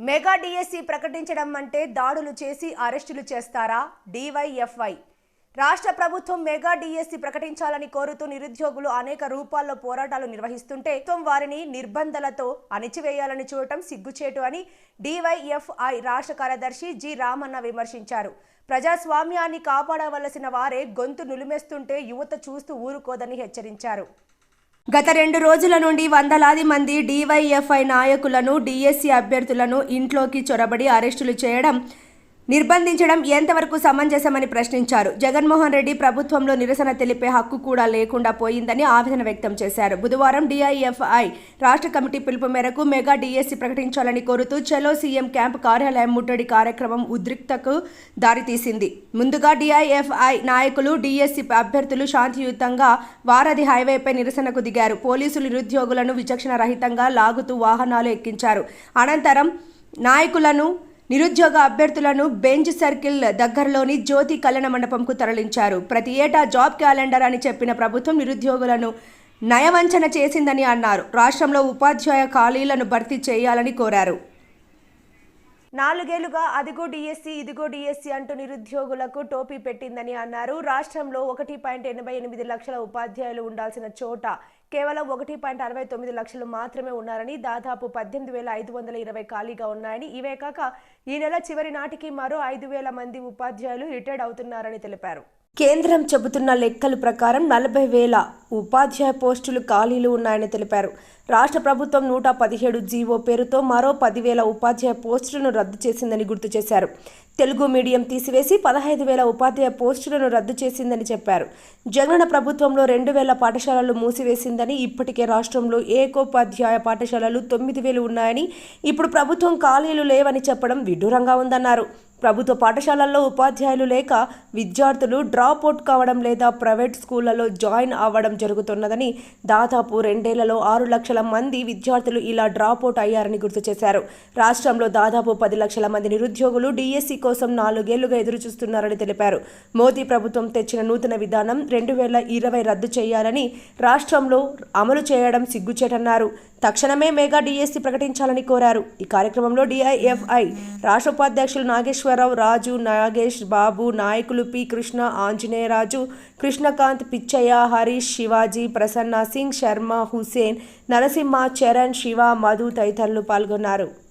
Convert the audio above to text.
Mega DSC ప్రకటించడం అంటే దాడులు చేసి అరెస్టులు చేస్తారా? డివైఎఫ్ఐ రాష్ట్ర ప్రభుత్వం మెగా డిఎస్సి ప్రకటించాలని కోరుతూ నిరుద్యోగులు అనేక రూపాల్లో పోరాటాలు నిర్వహిస్తుంటే వారిని నిర్బంధాలతో అణిచివేయాలని చూడటం సిగ్గుచేటు అని డివైఎఫ్ఐ రాష్ట్ర కార్యదర్శి జి రామన్న విమర్శించారు. ప్రజాస్వామ్యాన్ని కాపాడవలసిన వారే గొంతు నులిమేస్తుంటే యువత చూస్తూ ఊరుకోదని హెచ్చరించారు. గత రెండు రోజుల నుండి వందలాది మంది డివైఎఫ్ఐ నాయకులను డిఎస్సి అభ్యర్థులను ఇంట్లోకి చొరబడి అరెస్టులు చేయడం నిర్బంధించడం ఎంతవరకు సమంజసమని ప్రశ్నించారు. జగన్మోహన్ రెడ్డి ప్రభుత్వంలో నిరసన తెలిపే హక్కు కూడా లేకుండా పోయిందని ఆవేదన వ్యక్తం చేశారు. బుధవారం డిఐఎఫ్ఐ రాష్ట్ర కమిటీ పిలుపు మేరకు మెగా డిఎస్సి ప్రకటించాలని కోరుతూ చలో సీఎం క్యాంప్ కార్యాలయం ముట్టడి కార్యక్రమం ఉద్రిక్తకు దారితీసింది. ముందుగా డిఐఎఫ్ఐ నాయకులు డిఎస్సి అభ్యర్థులు శాంతియుతంగా వారధి హైవేపై నిరసనకు దిగారు. పోలీసులు నిరుద్యోగులను విచక్షణ రహితంగా లాగుతూ వాహనాలు ఎక్కించారు. అనంతరం నాయకులను నిరుద్యోగ అభ్యర్థులను బెంచ్ సర్కిల్ దగ్గరలోని జ్యోతి కళ్యాణ మండపంకు తరలించారు. ప్రతి ఏటా జాబ్ క్యాలెండర్ అని చెప్పిన ప్రభుత్వం నిరుద్యోగులను నయవంచన చేసిందని అన్నారు. రాష్ట్రంలో ఉపాధ్యాయ ఖాళీలను భర్తీ చేయాలని కోరారు. నాలుగేళ్ళుగా అదిగో డిఎస్సి ఇదిగో డిఎస్సి అంటూ నిరుద్యోగులకు టోపీ పెట్టిందని అన్నారు. రాష్ట్రంలో ఒకటి పాయింట్ ఎనభై ఎనిమిది లక్షల ఉపాధ్యాయులు ఉండాల్సిన చోట కేవలం ఒకటి పాయింట్ అరవై తొమ్మిది లక్షలు మాత్రమే ఉన్నారని దాదాపు పద్దెనిమిది వేల ఐదు వందల ఇరవై ఖాళీగా ఉన్నాయని. ఇవే కాక ఈ నెల చివరి నాటికి మరో ఐదు వేల మంది ఉపాధ్యాయులు రిటైర్డ్ అవుతున్నారని తెలిపారు. కేంద్రం చెబుతున్న లెక్కల ప్రకారం నలభై వేల ఉపాధ్యాయ పోస్టులు ఖాళీలు ఉన్నాయని తెలిపారు. రాష్ట్ర ప్రభుత్వం నూట పదిహేడు జీవో పేరుతో మరో పదివేల ఉపాధ్యాయ పోస్టులను రద్దు చేసిందని గుర్తు చేశారు. తెలుగు మీడియం తీసివేసి పదహైదు వేల ఉపాధ్యాయ పోస్టులను రద్దు చేసిందని చెప్పారు. జగన్ ప్రభుత్వంలో రెండు వేల పాఠశాలలు మూసివేసిందని ఇప్పటికే రాష్ట్రంలో ఏకోపాధ్యాయ పాఠశాలలు తొమ్మిది వేలు ఉన్నాయని ఇప్పుడు ప్రభుత్వం ఖాళీలు లేవని చెప్పడం విడ్డూరంగా ఉందన్నారు. ప్రభుత్వ పాఠశాలల్లో ఉపాధ్యాయులు లేక విద్యార్థులు డ్రాప్ అవుట్ కావడం లేదా ప్రైవేట్ స్కూళ్ళలో జాయిన్ అవ్వడం జరుగుతున్నదని దాదాపు రెండేళ్ళలో ఆరు లక్షల మంది విద్యార్థులు ఇలా డ్రాప్ అవుట్ అయ్యారని గుర్తు చేశారు. రాష్ట్రంలో దాదాపు పది లక్షల మంది నిరుద్యోగులు డిఎస్సి కోసం నాలుగేళ్ళుగా ఎదురుచూస్తున్నారని తెలిపారు. మోదీ ప్రభుత్వం తెచ్చిన నూతన విధానం రెండు వేల ఇరవై రద్దు చేయాలని రాష్ట్రంలో అమలు చేయడం సిగ్గుచేటన్నారు. తక్షణమే మెగా డిఎస్సి ప్రకటించాలని కోరారు. ఈ కార్యక్రమంలో డిఐఎఫ్ఐ రాష్ట్ర ఉపాధ్యక్షులు నాగేశ్వరరావు రాజు నాగేష్ బాబు నాయకులు పి కృష్ణ ఆంజనేయరాజు కృష్ణకాంత్ పిచ్చయ్య హరీష్ శివాజీ ప్రసన్న సింగ్ శర్మ హుసేన్ నరసింహ చరణ్ శివ మధు తదితరులు పాల్గొన్నారు.